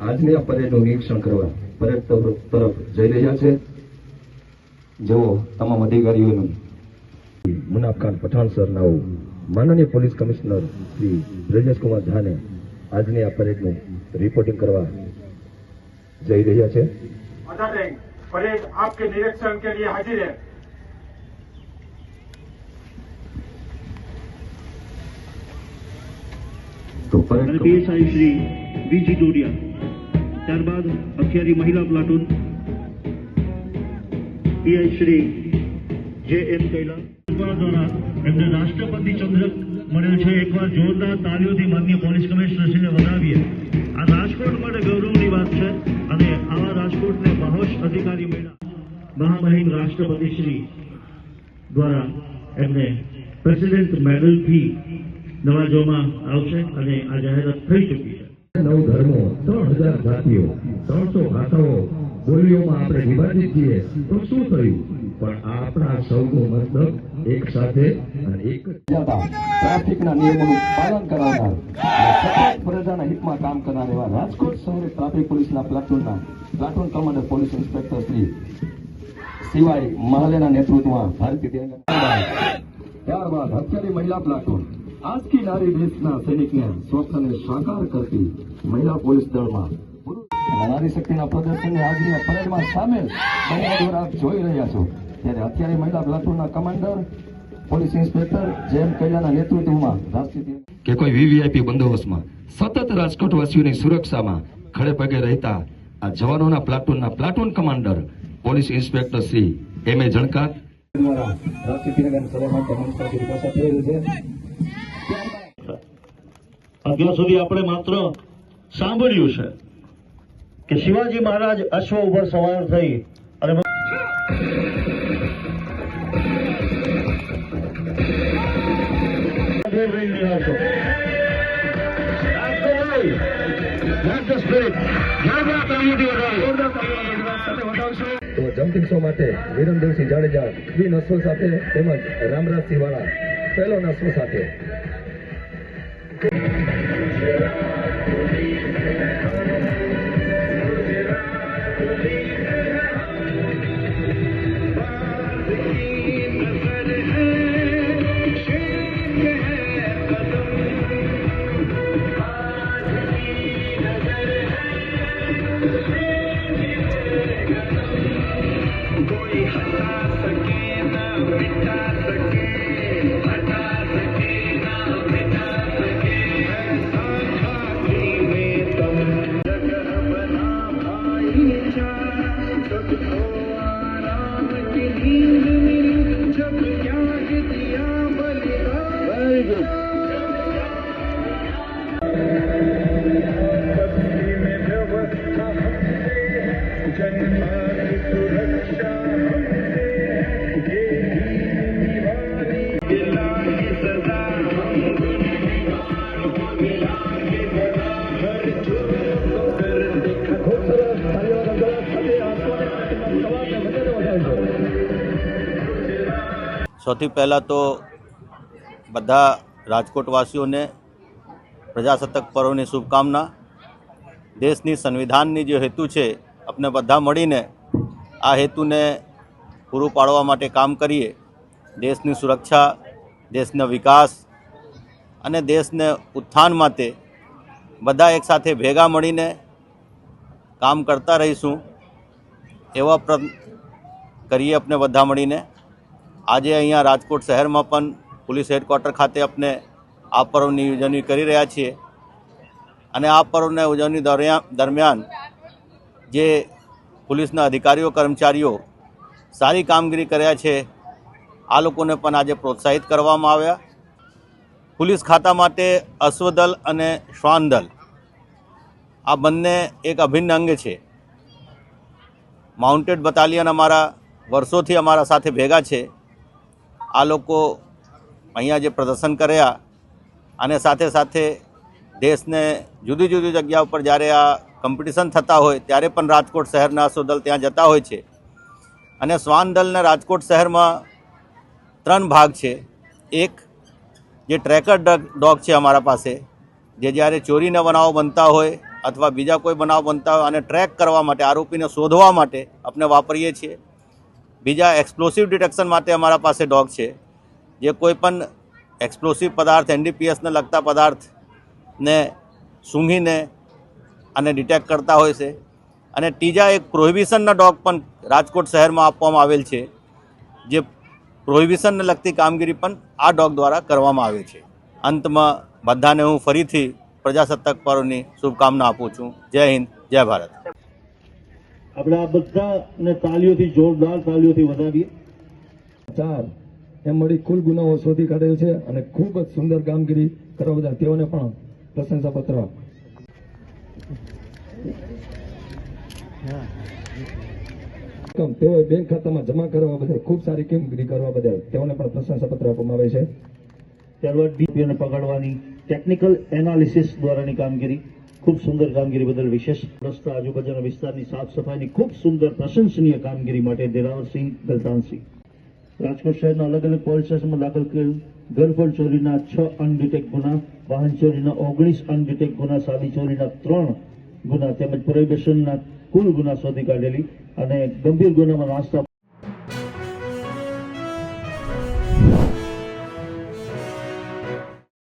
આજની આ પરેડનું નિરીક્ષણ કરવા પરેડ તરફ જઈ રહ્યા છે. જેઓ તમામ અધિકારીઓનું મુનાફખાન પઠાણ સરનાઓ માનનીય પોલીસ કમિશનર શ્રી બ્રજેશ કુમાર ઝાને આજની આ પરેડનું રિપોર્ટિંગ કરવા જઈ રહ્યા છે. પીએસઆઈ બીજી ડોડિયા ત્યારબાદ અખિયારી મહિલા પ્લાટૂન. પીઆઈ શ્રી જે એમ કૈલા દ્વારા એમને રાષ્ટ્રપતિ ચંદ્રક મળ્યો છે. એકવાર જોરદાર તાલીઓથી માન્ય પોલીસ કમિશનરશ્રીને વધાવીએ આ રાજકોટ માટે ગૌરવની વાત છે અને આવા રાજકોટને મહોશ અધિકારી મળ્યા. મહામહિમ રાષ્ટ્રપતિ શ્રી દ્વારા એમને પ્રેસિડેન્ટ મેડલથી નવાજવામાં આવશે અને આ જાહેરાત થઈ ચૂકી છે. નવ ધર્મો, ત્રણ હજાર જાતિઓ, ત્રણસો ભાષાઓ બોલીઓમાં આપણે વિભાજિત છીએ. તો શું થયું? પણ આપણા સૌનો મતલબ એક સાથે ટ્રાફિકના નિયમોનું પાલન કરાવનાર પ્રજાના હિતમાં કામ કરનાર એવા રાજકોટ શહેર ટ્રાફિક પોલીસના પ્લાટુનના platoon commander police inspector Shri સિવાય મહાલેના નેતૃત્વમાં ભારતીય ત્યારબાદ હથિયારી મહિલા પ્લાટુન. આજકી નારી દેશના સૈનિકને સ્વપ્નને સાકાર કરતી મહિલા પોલીસ દળમાં નારી શક્તિના પ્રદર્શનની હાજરીમાં પરેડમાં સામેલ બહેનો દ્વારા જોઈ રહ્યા છો. ત્યારે અત્યારે મહિલા પ્લાટૂનના કમાન્ડર પોલીસ ઇન્સ્પેક્ટર જેમ કૈલાના નેતૃત્વમાં રાષ્ટ્રીય કે કોઈ વીવીઆઈપી બંદોબસ્તમાં સતત રાજકોટવાસીઓની સુરક્ષામાં ખડે પગે રહેતા આ જવાનોના પ્લાટુનના platoon commander police inspector Shri M A જણકાર. દ્વારા રાષ્ટ્રીય અત્યાર સુધી આપણે માત્ર સાંભળ્યું છે કે શિવાજી મહારાજ અશ્વ ઉપર સવાર થઈ અને તો જમ્પિંગ શો માટે વિરમદેવસિંહ જાડેજા બી અશ્વ સાથે તેમજ રામરાજસિંહ વાળા પહેલો શો સાથે. સૌથી પહેલાં તો બધા રાજકોટવાસીઓને પ્રજાસત્તાક પર્વની શુભકામના. દેશની સંવિધાનની જે હેતુ છે આપણે બધા મળીને આ હેતુને પૂરું પાડવા માટે કામ કરીએ. દેશની સુરક્ષા, દેશનો વિકાસ અને દેશને ઉત્થાન માટે બધા એકસાથે ભેગા મળીને કામ કરતા રહીશું. એવા પ્ર કરીએ આપણે બધા મળીને. આજે અહીંયા રાજકોટ શહેરમાં પણ પોલીસ હેડક્વાર્ટર ખાતે આપણે આ પર્વની ઉજવણી કરી રહ્યા છીએ. અને આ પર્વને ઉજવણી દરમિયાન જે પોલીસના અધિકારીઓ, કર્મચારીઓ સારી કામગીરી કર્યા છે, આ લોકોને પણ આજે પ્રોત્સાહિત કરવામાં આવ્યા. પોલીસ ખાતા માટે અશ્વદલ અને શ્વાન દળ આ બંને એક અભિન્ન અંગ છે. માઉન્ટેડ બટાલિયન અમારા વર્ષોથી અમારા સાથે ભેગા છે. આ લોકો અહીંયા જે પ્રદર્શન કર્યા અને સાથે સાથે દેશને જુદી જુદી જગ્યા ઉપર જ્યારે આ કોમ્પિટિશન થતા હોય, ત્યારે પણ રાજકોટ શહેરના અશ્વદલ ત્યાં જતા હોય છે. અને શ્વાન દળને રાજકોટ શહેરમાં ત્રણ ભાગ છે. એક, જે ટ્રેકર ડગ છે અમારા પાસે, જે જ્યારે ચોરીના બનાવો બનતા હોય અથવા બીજા કોઈ બનાવ બનતા હોય અને ટ્રેક કરવા માટે, આરોપીને શોધવા માટે આપણે વાપરીએ છીએ. બીજા એક્સપ્લોસિવ ડિટેક્શન માટે અમારા પાસે ડોગ છે. જે કોઈ પણ એક્સપ્લોસિવ પદાર્થ એનડીપીએસને લગતા પદાર્થને સૂંઘીને અને ડિટેક્ટ કરતા હોય છે. અને ત્રીજા એક પ્રોહિબિશનના ડોગ પણ રાજકોટ શહેરમાં આપવામાં આવેલ છે. જે પ્રોહિબિશનને લગતી કામગીરી પણ આ ડોગ દ્વારા કરવામાં આવે છે. અંતમાં બધાને હું ફરીથી પ્રજાસત્તાક પર્વની શુભકામના આપું છું. જય હિન્દ, જય ભારત. આપણે આ બધાને તાલીઓથી જોરદાર તાલીઓથી વધાવીએ. ચાર, એમ મળી કુલ ગુનાઓ શોધી કાઢેલ છે અને ખૂબ જ સુંદર કામગીરી કરવા બધા તેઓને પણ પ્રશંસાપત્ર તેઓએ બેંક ખાતામાં જમા કરવા બદલ ખૂબ સારી કામગીરી કરવા બદલ તેઓને પણ પ્રશંસાપત્ર આપવામાં આવે છે. ત્યારબાદ ડીપીઓને પકડવાની ટેકનિકલ એનાલિસિસ દ્વારાની કામગીરી, ખૂબ સુંદર કામગીરી બદલ વિશેષ રસ્તા આજુબાજુના વિસ્તારની સાફ સફાઈની ખૂબ સુંદર પ્રશંસનીય કામગીરી માટે દેરાવરસિંહ દલતાનસિંહ રાજકોટ શહેરના અલગ અલગ પોલીસ સ્ટેશનમાં દાખલ કરેલ ઘરફોડ ચોરીના છ અનડિટેક ગુના, વાહન ચોરીના ઓગણીસ અનડિટેક ગુના, સાદી ચોરીના ત્રણ ગુના તેમજ પ્રોહિબિશનના કુલ ગુના શોધી કાઢેલી અને ગંભીર ગુનામાં નાસ્તા